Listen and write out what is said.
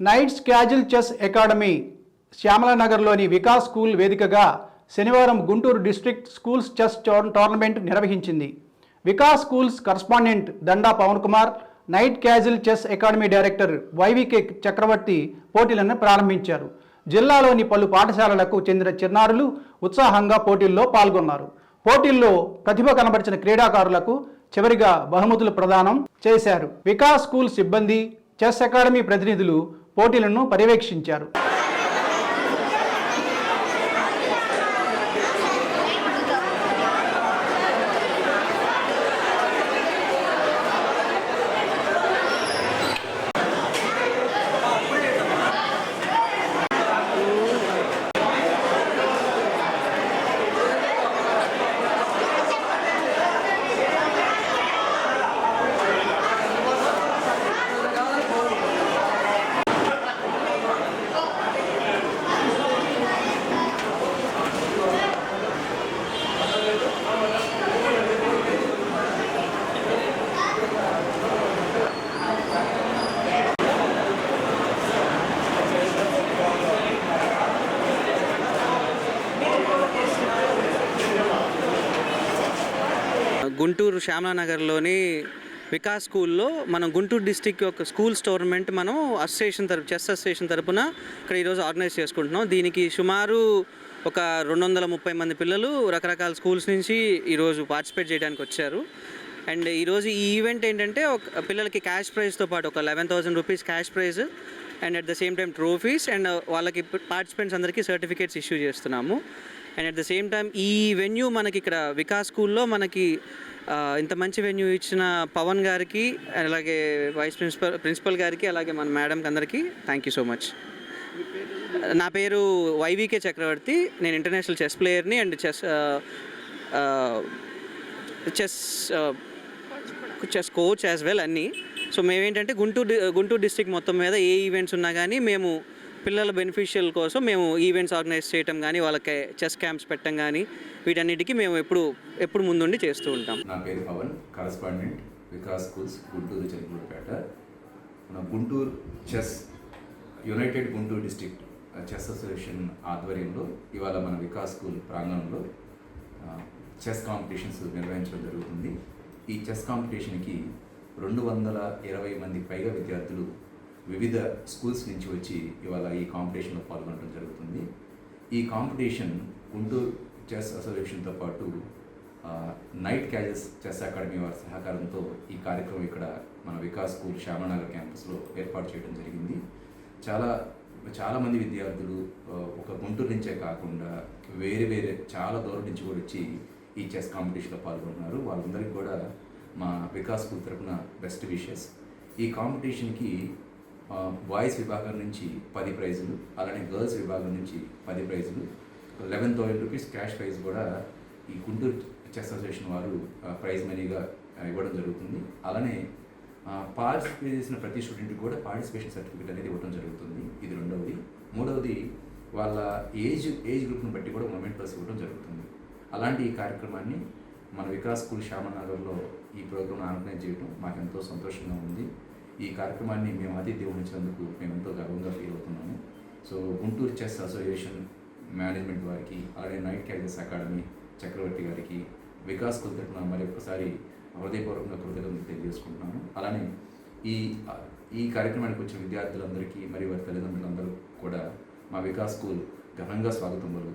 Nights castle chess academy శ్యామలనగర్లోని Vikas school వేదికగా శనివారం Guntur district schools chess tournament నిర్వహించింది. Vikas schools correspondent Danda Pavan Kumar knight castle chess academy director Y V K Chakravarthi పోటీలను ప్రారంభించారు. జిల్లాలోని పలు పాఠశాలలకు చెందిన చిన్నారులు ఉత్సాహంగా పోటీల్లో పాల్గొన్నారు. పోటీల్లో ప్రతిభ కనబరిచిన క్రీడాకారులకు చివరిగా బహుమతులు ప్రదానం చేశారు. వికాస్ స్కూల్ సిబ్బంది చెస్ అకాడమీ ప్రతినిధులు పోటీలను పర్యవేక్షించారు. గుంటూరు శ్యామలానగర్లోని వికాస్ స్కూల్లో మనం గుంటూరు డిస్టిక్ యొక్క స్కూల్స్ టోర్నమెంట్ మనం అసోసియేషన్ తరపు చెస్ అసోసియేషన్ తరపున ఇక్కడ ఈరోజు ఆర్గనైజ్ చేసుకుంటున్నాం. దీనికి సుమారు ఒక రెండు వందల ముప్పై మంది పిల్లలు రకరకాల స్కూల్స్ నుంచి ఈరోజు పార్టిసిపేట్ చేయడానికి వచ్చారు. అండ్ ఈరోజు ఈ ఈవెంట్ ఏంటంటే ఒక పిల్లలకి క్యాష్ ప్రైజ్తో పాటు ఒక eleven thousand rupees cash prize and at the same time trophies and వాళ్ళకి పార్టిసిపెంట్స్ అందరికీ సర్టిఫికేట్స్ ఇష్యూ చేస్తున్నాము. And at the same time ఈ వెన్యూ మనకి ఇక్కడ వికాస్ స్కూల్లో మనకి ఇంత మంచి వెన్యూ ఇచ్చిన పవన్ గారికి అలాగే వైస్ ప్రిన్సిపల్ ప్రిన్సిపల్ గారికి అలాగే మన మేడంకి అందరికీ థ్యాంక్ యూ సో మచ్ నా పేరు వైవికే చక్రవర్తి. నేను international chess ప్లేయర్ని and chess chess chess coach as well అన్నీ. సో మేమేంటంటే గుంటూరు గుంటూరు డిస్టిక్ మొత్తం మీద ఏ ఈవెంట్స్ ఉన్నా కానీ మేము పిల్లల బెనిఫిషియల్ కోసం మేము ఈవెంట్స్ ఆర్గనైజ్ చేయటం కానీ వాళ్ళకి చెస్ క్యాంప్స్ పెట్టడం కానీ వీటన్నిటికీ మేము ఎప్పుడు ఎప్పుడు ముందుండి చేస్తూ ఉంటాం. నా పేరు పవన్ కరస్పాండెంట్ వికాస్ స్కూల్స్ గుంటూరు చెరుకులపేట. మన Guntur chess united Guntur district chess association ఆధ్వర్యంలో ఇవాళ మన వికాస్ స్కూల్ ప్రాంగణంలో చెస్ కాంపిటీషన్స్ నిర్వహించడం జరుగుతుంది. ఈ చెస్ కాంపిటీషన్కి రెండు వందల ఇరవై మంది పైగా విద్యార్థులు వివిధ స్కూల్స్ నుంచి వచ్చి ఇవాళ ఈ కాంపిటీషన్లో పాల్గొనడం జరుగుతుంది. ఈ కాంపిటీషన్ గుంటూరు చెస్ అసోసియేషన్తో పాటు నైట్ క్యాజెస్ చెస్ అకాడమీ వారి సహకారంతో ఈ కార్యక్రమం ఇక్కడ మన వికాస్ స్కూల్ శ్యామనగర్ క్యాంపస్లో ఏర్పాటు చేయడం జరిగింది. చాలా చాలామంది విద్యార్థులు ఒక గుంటూరు నుంచే కాకుండా వేరే వేరే చాలా దూరం నుంచి కూడా వచ్చి ఈ చెస్ కాంపిటీషన్లో పాల్గొన్నారు వాళ్ళందరికీ కూడా మా వికాస్ స్కూల్ తరపున బెస్ట్ విషెస్. ఈ కాంపిటీషన్కి బాయ్స్ విభాగం నుంచి పది ప్రైజులు అలానే గర్ల్స్ విభాగం నుంచి పది ప్రైజులు. Eleven thousand rupees cash prize కూడా ఈ గుంటూరు చెస్ అసోసియేషన్ వారు ప్రైజ్ మనీగా ఇవ్వడం జరుగుతుంది. అలానే పార్టిసిపేట్ చేసిన ప్రతి స్టూడెంట్కి కూడా పార్టిసిపేషన్ సర్టిఫికేట్ అనేది ఇవ్వడం జరుగుతుంది. ఇది రెండవది. మూడవది వాళ్ళ ఏజ్ ఏజ్ గ్రూప్ని బట్టి కూడా మొమెంట్ ప్లస్ ఇవ్వడం జరుగుతుంది. అలాంటి ఈ కార్యక్రమాన్ని మన వికాస్ స్కూల్ శ్యామనగర్లో ఈ ప్రోగ్రామ్ ఆర్గనైజ్ చేయడం మాకు ఎంతో సంతోషంగా ఉంది. ఈ కార్యక్రమాన్ని మేము ఆతిథ్యం వహించినందుకు మేము ఎంతో గర్వంగా ఫీల్ అవుతున్నాము. So Guntur chess association management వారికి అలాగే నైట్ క్యాజెస్ అకాడమీ చక్రవర్తి గారికి వికాస్ స్కూల్ తరఫున మరి ఒక్కసారి హృదయపూర్వకంగా కృతజ్ఞతలు తెలియజేసుకుంటున్నాను అలానే ఈ ఈ కార్యక్రమానికి వచ్చిన విద్యార్థులందరికీ మరియు వారి తల్లిదండ్రులందరూ కూడా మా వికాస్ స్కూల్ ఘనంగా స్వాగతం పలుకుతుంది.